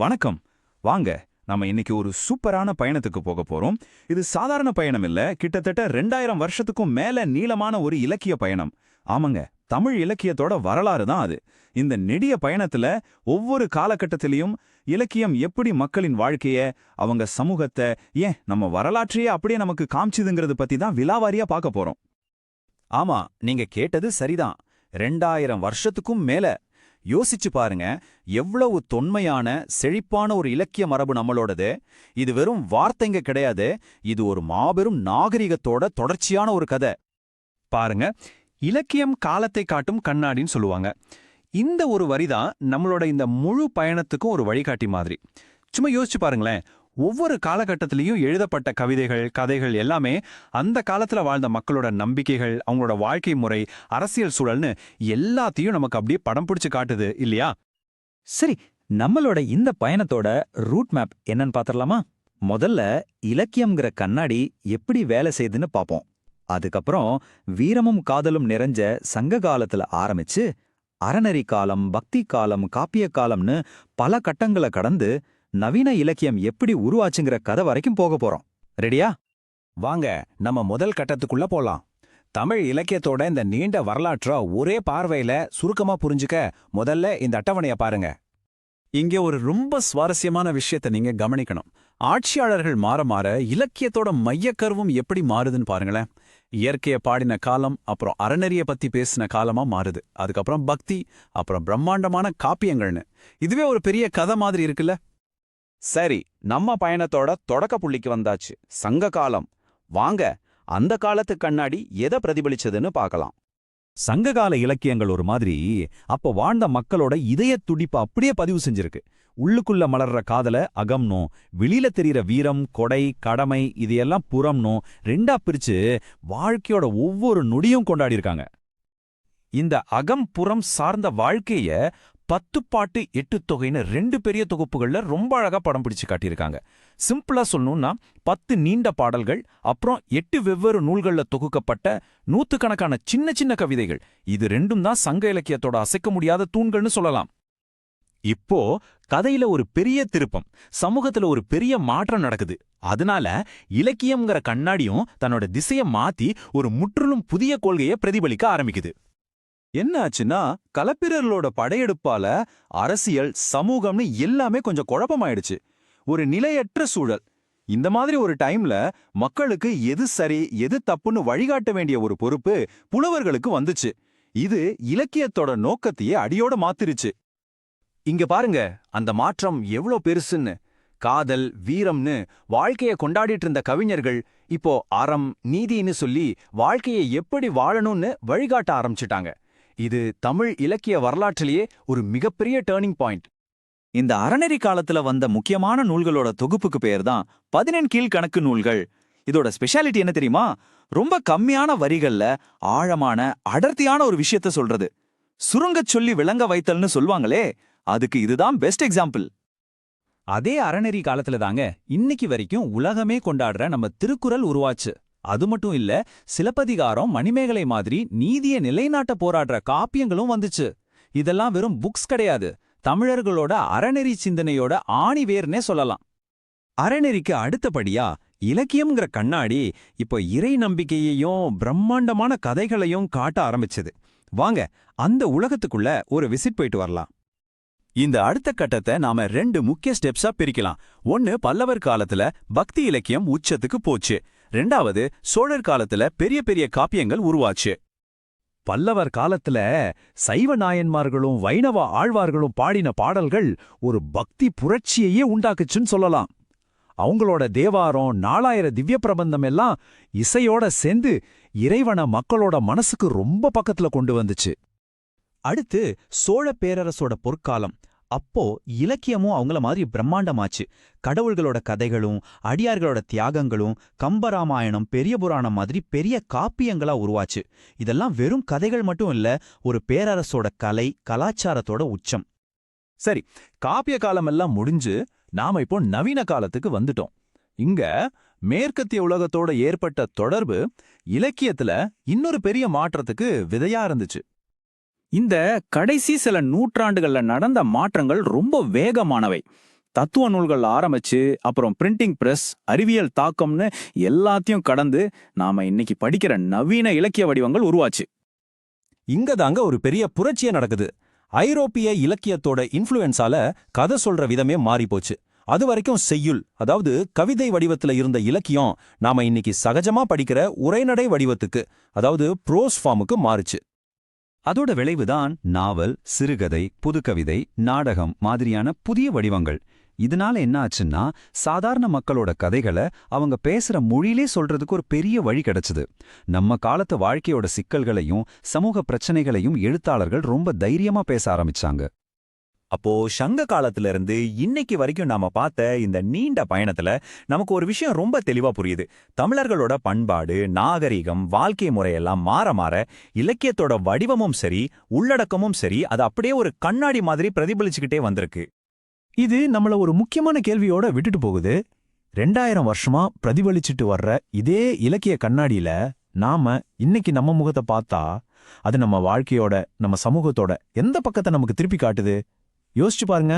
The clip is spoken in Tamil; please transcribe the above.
வணக்கம். வாங்க நம்ம இன்னைக்கு ஒரு சூப்பரான பயணத்துக்கு போக போறோம். இது சாதாரண பயணம் இல்ல கிட்டத்தட்ட ரெண்டாயிரம் வருஷத்துக்கும் மேல நீளமான ஒரு இலக்கிய பயணம். ஆமாங்க தமிழ் இலக்கியத்தோட வரலாறு தான் அது. இந்த நெடிய பயணத்துல ஒவ்வொரு காலகட்டத்திலையும் இலக்கியம் எப்படி மக்களின் வாழ்க்கைய அவங்க சமூகத்தை ஏன் நம்ம வரலாற்றையே அப்படியே நமக்கு காமிச்சுதுங்கிறது பத்தி தான் விலாவாரியா பார்க்க போறோம். ஆமா நீங்க கேட்டது சரிதான். ரெண்டாயிரம் வருஷத்துக்கும் மேல யோசிச்சு பாருங்க எவ்வளவு தொன்மையான செழிப்பான ஒரு இலக்கிய மரபு நம்மளோடது. இது வெறும் வார்த்தைங்க கிடையாது. இது ஒரு மாபெரும் நாகரிகத்தோட தொடர்ச்சியான ஒரு கதை. பாருங்க இலக்கியம் காலத்தை காட்டும் கண்ணாடின்னு சொல்லுவாங்க. இந்த ஒரு வரிதான் நம்மளோட இந்த முழு பயணத்துக்கும் ஒரு வழிகாட்டி மாதிரி. சும்மா யோசிச்சு பாருங்களேன் ஒவ்வொரு காலகட்டத்திலையும் எழுதப்பட்ட கவிதைகள் கதைகள் எல்லாமே அந்த காலத்துல வாழ்ந்த மக்களோட நம்பிக்கைகள் அவங்களோட வாழ்க்கை முறை அரசியல் சூழல்னு எல்லாத்தையும் நமக்கு அப்படியே படம் பிடிச்சு காட்டுது இல்லையா? சரி நம்மளோட இந்த பயணத்தோட ரூட் மேப் என்னன்னு பாத்திரலாமா? முதல்ல இலக்கியம்ங்கிற கண்ணாடி எப்படி வேலை செய்யுதுன்னு பாப்போம். அதுக்கப்புறம் வீரமும் காதலும் நிறைஞ்ச சங்க காலத்துல ஆரம்பிச்சு அறநெறி காலம் பக்தி காலம் காப்பிய காலம்னு பல கட்டங்களை கடந்து நவீன இலக்கியம் எப்படி உருவாச்சுங்கிற கதை வரைக்கும் போக போறோம். ரெடியா வாங்க நம்ம முதல் கட்டத்துக்குள்ள போலாம். தமிழ் இலக்கியத்தோட இந்த நீண்ட வரலாற்ற ஒரே பார்வையில சுருக்கமா புரிஞ்சுக்க முதல்ல இந்த அட்டவணைய பாருங்க. இங்க ஒரு ரொம்ப சுவாரஸ்யமான விஷயத்தை நீங்க கவனிக்கணும். ஆட்சியாளர்கள் மாற மாற இலக்கியத்தோட மையக்கருவும் எப்படி மாறுதுன்னு பாருங்களேன். இயற்கைய பாடின காலம் அப்புறம் அறநெறிய பத்தி பேசின காலமா மாறுது. அதுக்கப்புறம் பக்தி அப்புறம் பிரம்மாண்டமான காப்பியங்கள்னு. இதுவே ஒரு பெரிய கதை மாதிரி இருக்குல்ல? சரி நம்ம பயணத்தோட தொடக்க புள்ளிக்கு வந்தாச்சு. சங்க காலம். வாங்க அந்த காலத்து கண்ணாடி எதை பிரதிபலிச்சதுன்னு பார்க்கலாம். சங்ககால இலக்கியங்கள் ஒரு மாதிரி அப்ப வாழ்ந்த மக்களோட இதய துடிப்பு அப்படியே பதிவு செஞ்சிருக்கு. உள்ளுக்குள்ள மலர்ற காதல அகம்னும் வெளியில தெரியற வீரம் கொடை கடமை இதையெல்லாம் புறம்னும் ரெண்டா பிரிச்சு வாழ்க்கையோட ஒவ்வொரு நொடியும் கொண்டாடியிருக்காங்க. இந்த அகம் புறம் சார்ந்த வாழ்க்கைய பத்து பாட்டு எட்டு தொகைன்னு ரெண்டு பெரிய தொகுப்புகள்ல ரொம்ப அழகா படம் பிடிச்சு காட்டியிருக்காங்க. சிம்பிளா சொல்லணும்னா பத்து நீண்ட பாடல்கள் அப்புறம் எட்டு வெவ்வேறு நூல்கள்ல தொகுக்கப்பட்ட நூத்துக்கணக்கான சின்ன சின்ன கவிதைகள். இது ரெண்டும் தான் சங்க இலக்கியத்தோட அசைக்க முடியாத தூண்கள்னு சொல்லலாம். இப்போ கதையில ஒரு பெரிய திருப்பம் சமூகத்துல ஒரு பெரிய மாற்றம் நடக்குது. அதனால இலக்கியம்ங்கிற கண்ணாடியும் தன்னோட திசைய மாத்தி ஒரு முற்றிலும் புதிய கொள்கையை பிரதிபலிக்க ஆரம்பிக்குது. என்ன ஆச்சுன்னா கலப்பிரர்களோட படையெடுப்பால அரசியல் சமூகம்னு எல்லாமே கொஞ்சம் குழப்பமாயிடுச்சு. ஒரு நிலையற்ற சூழல். இந்த மாதிரி ஒரு டைம்ல மக்களுக்கு எது சரி எது தப்புன்னு வழிகாட்ட வேண்டிய ஒரு பொறுப்பு புலவர்களுக்கு வந்துச்சு. இது இலக்கியத்தோட நோக்கத்தையே அடியோட மாத்திருச்சு. இங்க பாருங்க அந்த மாற்றம் எவ்ளோ பெருசுன்னு. காதல் வீரம்னு வாழ்க்கைய கொண்டாடிட்டு இருந்த கவிஞர்கள் இப்போ அறம் நீதின்னு சொல்லி வாழ்க்கையை எப்படி வாழணும்னு வழிகாட்ட ஆரம்பிச்சிட்டாங்க. இது தமிழ் இலக்கிய வரலாற்றிலேயே ஒரு மிகப்பெரிய டேர்னிங் பாயிண்ட் இந்த அறநெறி காலத்துல வந்த முக்கியமான நூல்களோட தொகுப்புக்கு பேர் தான் பதினெண் கீழ்கணக்கு நூல்கள். இதோட ஸ்பெஷாலிட்டி என்ன தெரியுமா? ரொம்ப கம்மியான வரிகள்ல ஆழமான அடர்த்தியான ஒரு விஷயத்த சொல்றது. சுருங்கச் சொல்லி விளங்க வைத்தல்னு சொல்வாங்களே அதுக்கு இதுதான் பெஸ்ட் எக்ஸாம்பிள் அதே அறநெறி காலத்துல தாங்க இன்னைக்கு வரைக்கும் உலகமே கொண்டாடுற நம்ம திருக்குறள் உருவாச்சு. அது மட்டும் இல்ல சிலப்பதிகாரம் மணிமேகலை மாதிரி நீதிய நிலைநாட்ட போராடுற காப்பியங்களும் வந்துச்சு. இதெல்லாம் வெறும் புக்ஸ் கிடையாது. தமிழர்களோட அறநெறி சிந்தனையோட ஆணிவேர்னே சொல்லலாம். அறநெறிக்கு அடுத்தபடியா இலக்கியம்ங்கிற கண்ணாடி இப்போ இறை நம்பிக்கையையும் பிரம்மாண்டமான கதைகளையும் காட்ட ஆரம்பிச்சது. வாங்க அந்த உலகத்துக்குள்ள ஒரு விசிட் போயிட்டு வரலாம். இந்த அடுத்த கட்டத்தை நாம ரெண்டு முக்கிய ஸ்டெப்ஸா பிரிக்கலாம். ஒன்னு பல்லவர் காலத்துல பக்தி இலக்கியம் உச்சத்துக்கு போச்சு. ரெண்டாவது சோழர் காலத்துல பெரிய பெரிய காப்பியங்கள் உருவாச்சு. பல்லவர் காலத்துல சைவ நாயன்மார்களும் வைணவ ஆழ்வார்களும் பாடின பாடல்கள் ஒரு பக்தி புரட்சியையே உண்டாக்குச்சுன்னு சொல்லலாம். அவங்களோட தேவாரம் நாலாயிர திவ்ய பிரபந்தம் எல்லாம் இசையோட சேர்ந்து இறைவன மக்களோட மனசுக்கு ரொம்ப பக்கத்துல கொண்டு வந்துச்சு. அடுத்து சோழ பேரரசோட பொற்காலம். அப்போ இலக்கியமும் அவங்கள மாதிரி பிரம்மாண்டமாச்சு. கடவுள்களோட கதைகளும் அடியார்களோட தியாகங்களும் கம்பராமாயணம் பெரிய புராணம் மாதிரி பெரிய காப்பியங்களா உருவாச்சு. இதெல்லாம் வெறும் கதைகள் மட்டும் இல்ல ஒரு பேரரசோட கலை கலாச்சாரத்தோட உச்சம். சரி காப்பிய காலமெல்லாம் முடிஞ்சு நாம இப்போ நவீன காலத்துக்கு வந்துட்டோம். இங்க மேற்கத்திய உலகத்தோட ஏற்பட்ட தொடர்பு இலக்கியத்துல இன்னொரு பெரிய மாற்றத்துக்கு விதையா இருந்துச்சு. இந்த கடைசி சில நூற்றாண்டுகள்ல நடந்த மாற்றங்கள் ரொம்ப வேகமானவை. தத்துவ நூல்கள் ஆரம்பிச்சு அப்புறம் பிரிண்டிங் பிரஸ் அறிவியல் தாக்கம்னு எல்லாத்தையும் கடந்து நாம இன்னைக்கு படிக்கிற நவீன இலக்கிய வடிவங்கள் உருவாச்சு. இங்க தாங்க ஒரு பெரிய புரட்சியே நடக்குது. ஐரோப்பிய இலக்கியத்தோட இன்ஃப்ளூயன்ஸால கதை சொல்ற விதமே மாறிப்போச்சு. அது வரைக்கும் செய்யுள் அதாவது கவிதை வடிவத்துல இருந்த இலக்கியம் நாம இன்னைக்கு சகஜமா படிக்கிற உரைநடை வடிவத்துக்கு அதாவது ப்ரோஸ் ஃபார்முக்கு மாறுச்சு. அதோட விளைவுதான் நாவல் சிறுகதை புதுக்கவிதை நாடகம் மாதிரியான புதிய வடிவங்கள். இதனால என்ன ஆச்சுன்னா சாதாரண மக்களோட கதைகளை அவங்க பேசுற மொழியிலே சொல்றதுக்கு ஒரு பெரிய வழி கிடைச்சது. நம்ம காலத்து வாழ்க்கையோட சிக்கல்களையும் சமூக பிரச்சனைகளையும் எழுத்தாளர்கள் ரொம்ப தைரியமா பேச ஆரம்பிச்சாங்க. அப்போ சங்க காலத்துல இருந்து இன்னைக்கு வரைக்கும் நாம பார்த்த இந்த நீண்ட பயணத்துல நமக்கு ஒரு விஷயம் ரொம்ப தெளிவா புரியுது. தமிழர்களோட பண்பாடு நாகரிகம் வாழ்க்கை முறையெல்லாம் மாற மாற இலக்கியத்தோட வடிவமும் சரி உள்ளடக்கமும் சரி அது அப்படியே ஒரு கண்ணாடி மாதிரி பிரதிபலிச்சுக்கிட்டே வந்திருக்கு. இது நம்மள ஒரு முக்கியமான கேள்வியோட விட்டுட்டு போகுது. ரெண்டாயிரம் வருஷமா பிரதிபலிச்சுட்டு வர்ற இதே இலக்கிய கண்ணாடியில நாம இன்னைக்கு நம்ம முகத்தை பார்த்தா அது நம்ம வாழ்க்கையோட நம்ம சமூகத்தோட எந்த பக்கத்தை நமக்கு திருப்பி காட்டுது? யோசிச்சு பாருங்க.